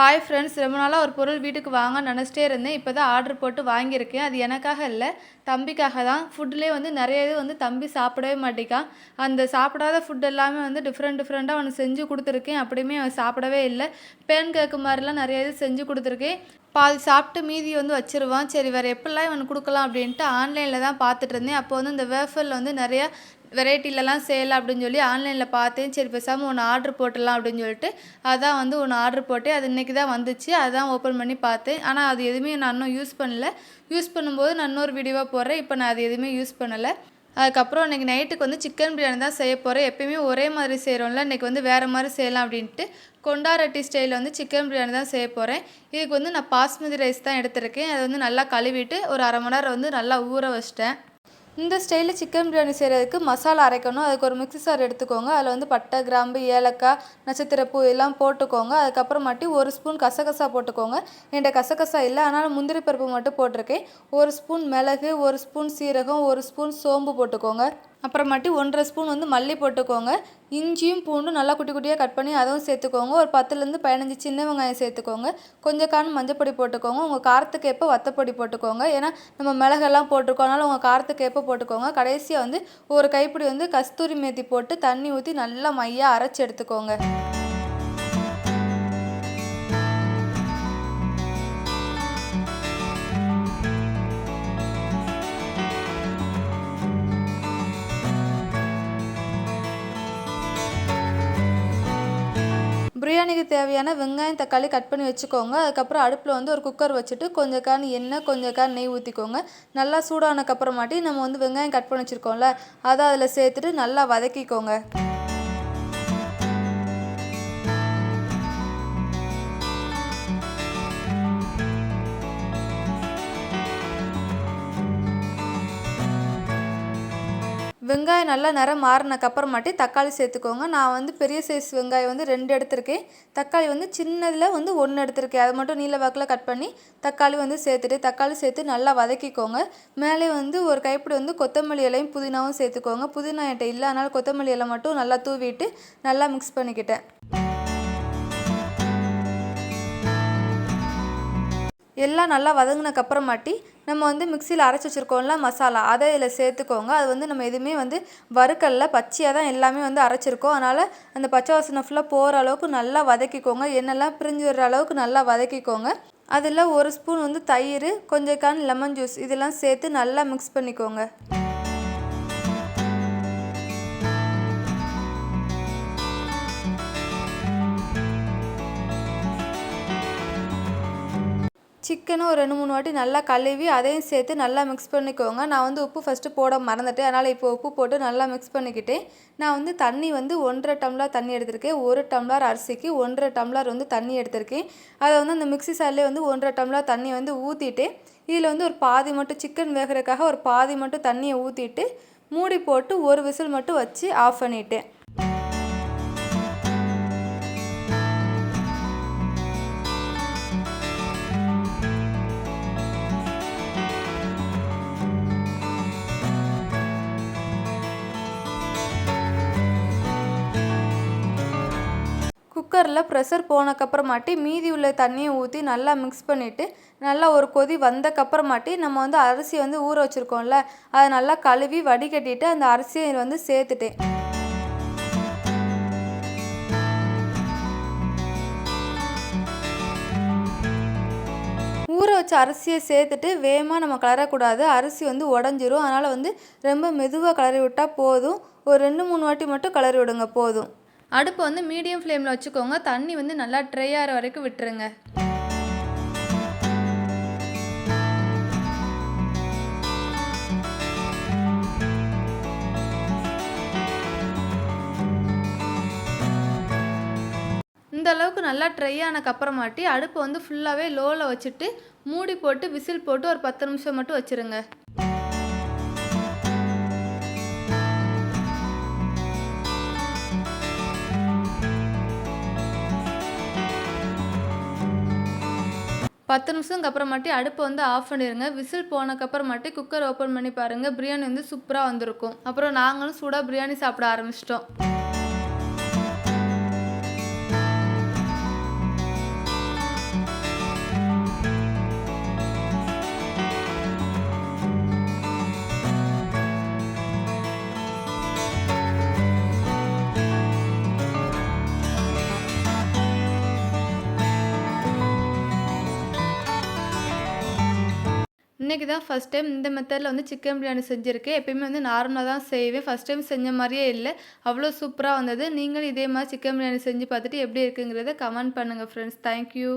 Hi friends ரொம்ப நாளாக ஒரு பொருள் வீட்டுக்கு வாங்க நினச்சிட்டே இருந்தேன். இப்போ தான் ஆர்டர் போட்டு வாங்கியிருக்கேன். அது எனக்காக இல்லை தம்பிக்காக தான். ஃபுட்லேயே வந்து நிறைய இது வந்து தம்பி சாப்பிடவே மாட்டேங்கான். அந்த சாப்பிடாத ஃபுட் எல்லாமே வந்து டிஃப்ரெண்ட் டிஃப்ரெண்ட்டாக அவனுக்கு செஞ்சு கொடுத்துருக்கேன். அப்படியுமே அவன் சாப்பிடவே இல்லை. பேன் கேக்கு மாதிரிலாம் நிறைய இது செஞ்சு கொடுத்துருக்கேன். பாதி சாப்பிட்டு மீதி வந்து வச்சிருவான். சரி வேறு எப்படிலாம் இவனுக்கு கொடுக்கலாம் அப்படின்ட்டு ஆன்லைனில் தான் பார்த்துட்டு இருந்தேன். அப்போ வந்து இந்த வேஃபரில் வந்து நிறையா வெரைட்டிலலாம் சேல் அப்படின்னு சொல்லி ஆன்லைனில் பார்த்தேன். சரி பேசாமல் ஒன்று ஆர்டர் போட்டுடலாம் அப்படின்னு சொல்லிட்டு அதான் வந்து ஒன்று ஆர்டர் போட்டேன். அது இன்றைக்கி தான் வந்துச்சு. அதான் ஓப்பன் பண்ணி பார்த்தேன். ஆனால் அது எதுவுமே நான் இன்னும் யூஸ் பண்ணல. யூஸ் பண்ணும்போது நான் இன்னொரு வீடியோவாக போடுறேன். இப்போ நான் அது எதுவுமே யூஸ் பண்ணலை. அதுக்கப்புறம் இன்றைக்கி நைட்டுக்கு வந்து சிக்கன் பிரியாணி தான் செய்ய போகிறேன் எப்பயுமே ஒரே மாதிரி செய்கிறோம்ல இன்றைக்கி வந்து வேறு மாதிரி செய்யலாம் அப்படின்ட்டு கொண்டாரட்டி ஸ்டைலில் வந்து சிக்கன் பிரியாணி தான் செய்ய போகிறேன் இதுக்கு வந்து நான் பாஸ்மதி ரைஸ் தான் எடுத்திருக்கேன். அதை வந்து நல்லா கழுவிட்டு ஒரு அரை மணி நேரம் வந்து நல்லா ஊற வச்சிட்டேன். இந்த ஸ்டைலில் சிக்கன் பிரியாணி செய்கிறதுக்கு மசாலா அரைக்கணும். அதுக்கு ஒரு மிக்ஸி சார் எடுத்துக்கோங்க. அதில் வந்து பட்டை கிராம்பு ஏலக்காய் நட்சத்திரப்பூ எல்லாம் போட்டுக்கோங்க. அதுக்கப்புறமாட்டி ஒரு ஸ்பூன் கசகசா போட்டுக்கோங்க. என்கிட்ட கசகசா இல்லை. அதனால் முந்திரி பருப்பு மட்டும் போட்டிருக்கேன். ஒரு ஸ்பூன் மிளகு ஒரு ஸ்பூன் சீரகம் ஒரு ஸ்பூன் சோம்பு போட்டுக்கோங்க. அப்புறமாட்டி ஒன்றரை ஸ்பூன் வந்து மல்லி போட்டுக்கோங்க. இஞ்சியும் பூண்டும் நல்லா குட்டி குட்டியாக கட் பண்ணி அதுவும் சேர்த்துக்கோங்க. ஒரு பத்துலேருந்து பதினஞ்சு சின்ன வெங்காயம் சேர்த்துக்கோங்க. கொஞ்சம் காரணம் மஞ்சப்பொடி போட்டுக்கோங்க. உங்கள் காரத்துக்கு ஏற்ப வத்தப்பொடி போட்டுக்கோங்க. ஏன்னா நம்ம மிளகெல்லாம் போட்டிருக்கோம். அதனால் உங்கள் காரத்துக்கு ஏற்ப போட்டுக்கோங்க. கடைசியாக வந்து ஒரு கைப்பிடி வந்து கஸ்தூரி மேத்தி போட்டு தண்ணி ஊற்றி நல்லா மையாக அரைச்சி எடுத்துக்கோங்க. பிரியாணிக்கு தேவையான வெங்காயம் தக்காளி கட் பண்ணி வச்சுக்கோங்க. அதுக்கப்புறம் அடுப்பில் வந்து ஒரு குக்கர் வச்சுட்டு கொஞ்சம் கான் எண்ணெய் கொஞ்சம் கான் நெய் ஊற்றிக்கோங்க நல்லா சூடானக்கப்புறமாட்டி நம்ம வந்து வெங்காயம் கட் பண்ணி வச்சுருக்கோம்ல அதை அதில் சேர்த்துட்டு நல்லா வதக்கிக்கோங்க. வெங்காயம் நல்லா நிறம் மாறினக்கப்புறமாட்டி தக்காளி சேர்த்துக்கோங்க. நான் வந்து பெரிய சைஸ் வெங்காயம் வந்து ரெண்டு எடுத்திருக்கேன். தக்காளி வந்து சின்னதில் வந்து ஒன்று எடுத்திருக்கேன். அதை மட்டும் நீல வாக்கில் கட் பண்ணி தக்காளி வந்து சேர்த்துட்டு தக்காளி சேர்த்து நல்லா வதக்கிக்கோங்க. மேலே வந்து ஒரு கைப்பிடி வந்து கொத்தமல்லி இலையும் புதினாவும் சேர்த்துக்கோங்க. புதினா என்கிட்ட இல்லை அதனால் கொத்தமல்லி இலை மட்டும் நல்லா தூவிட்டு நல்லா மிக்ஸ் பண்ணிக்கிட்டேன். எல்லாம் நல்லா வதங்கினக்கப்புறமாட்டி நம்ம வந்து மிக்சியில் அரைச்சி வச்சுருக்கோம்ல மசாலா அதை இதில் சேர்த்துக்கோங்க. அது வந்து நம்ம எதுவுமே வந்து வறுக்கல்ல பச்சையாக தான் எல்லாமே வந்து அரைச்சிருக்கோம். அதனால் அந்த பச்சை வாசனை ஃபுல்லாக போகிற அளவுக்கு நல்லா வதக்கிக்கோங்க. எண்ணெய்லாம் பிரிஞ்சு வர்ற அளவுக்கு நல்லா வதக்கிக்கோங்க. அதில் ஒரு ஸ்பூன் வந்து தயிர் கொஞ்சம் கான் லெமன் ஜூஸ் இதெல்லாம் சேர்த்து நல்லா மிக்ஸ் பண்ணிக்கோங்க. சிக்கனும் ஒரு ரெண்டு மூணு வாட்டி நல்லா கழுவி அதையும் சேர்த்து நல்லா மிக்ஸ் பண்ணிக்கோங்க. நான் வந்து உப்பு ஃபஸ்ட்டு போட மறந்துட்டேன். அதனால் இப்போ உப்பு போட்டு நல்லா மிக்ஸ் பண்ணிக்கிட்டேன். நான் வந்து தண்ணி வந்து ஒன்றரை டம்ளர் தண்ணி எடுத்திருக்கேன். ஒரு டம்ளர் அரிசிக்கு ஒன்றரை டம்ளர் வந்து தண்ணி எடுத்திருக்கேன். அதை வந்து அந்த மிக்ஸி சார்லேயே வந்து ஒன்றரை டம்ளர் தண்ணி வந்து ஊற்றிட்டு இதில் வந்து ஒரு பாதி மட்டும் சிக்கன் வேகிறதுக்காக ஒரு பாதி மட்டும் தண்ணியை ஊற்றிட்டு மூடி போட்டு ஒரு விசில் மட்டும் வச்சு ஆஃப் பண்ணிட்டேன். குக்கரில் ப்ரெஷர் போனக்கப்புறமாட்டி மீதி உள்ள தண்ணியை ஊற்றி நல்லா மிக்ஸ் பண்ணிவிட்டு நல்லா ஒரு கொதி வந்தக்கப்புறமாட்டி நம்ம வந்து அரிசி வந்து ஊற வச்சுருக்கோம்ல அதை நல்லா கழுவி வடிகட்டிட்டு அந்த அரிசியை வந்து சேர்த்துட்டேன். ஊற வச்ச அரிசியை சேர்த்துட்டு வேகமாக நம்ம கலரக்கூடாது. அரிசி வந்து உடஞ்சிரும். அதனால் வந்து ரொம்ப மெதுவாக கலரி விட்டால் போதும். ஒரு ரெண்டு மூணு வாட்டி மட்டும் கிளறி விடுங்க போதும். அடுப்பு வந்து மீடியம் ஃப்ளேமில் வச்சுக்கோங்க. தண்ணி வந்து நல்லா ட்ரை ஆகிற வரைக்கும் விட்டுருங்க. இந்த அளவுக்கு நல்லா ட்ரை ஆனக்கப்புறமாட்டி அடுப்பை வந்து ஃபுல்லாகவே லோவில் வச்சுட்டு மூடி போட்டு விசில் போட்டு ஒரு பத்து நிமிஷம் மட்டும் வச்சுருங்க. பத்து நிமிஷத்துக்கு அப்புறமாட்டி அடுப்பை வந்து ஆஃப் பண்ணிடுங்க விசில் போனக்கப்புறமாட்டி குக்கர் ஓப்பன் பண்ணி பாருங்கள் பிரியாணி வந்து சூப்பராக வந்திருக்கும். அப்புறம் நாங்களும் சூடாக பிரியாணி சாப்பிட ஆரம்பிச்சிட்டோம். இன்றைக்கி தான் ஃபஸ்ட் டைம் இந்த மெத்தடில் வந்து சிக்கன் பிரியாணி செஞ்சுருக்கேன். எப்பயுமே வந்து நார்மலாக தான் செய்வேன். ஃபஸ்ட் டைம் செஞ்ச மாதிரியே இல்லை. அவ்வளோ சூப்பராக வந்தது. நீங்களும் இதே மாதிரி சிக்கன் பிரியாணி செஞ்சு பார்த்துட்டு எப்படி இருக்குங்கிறத கமெண்ட் பண்ணுங்கள் ஃப்ரெண்ட்ஸ் தேங்க்யூ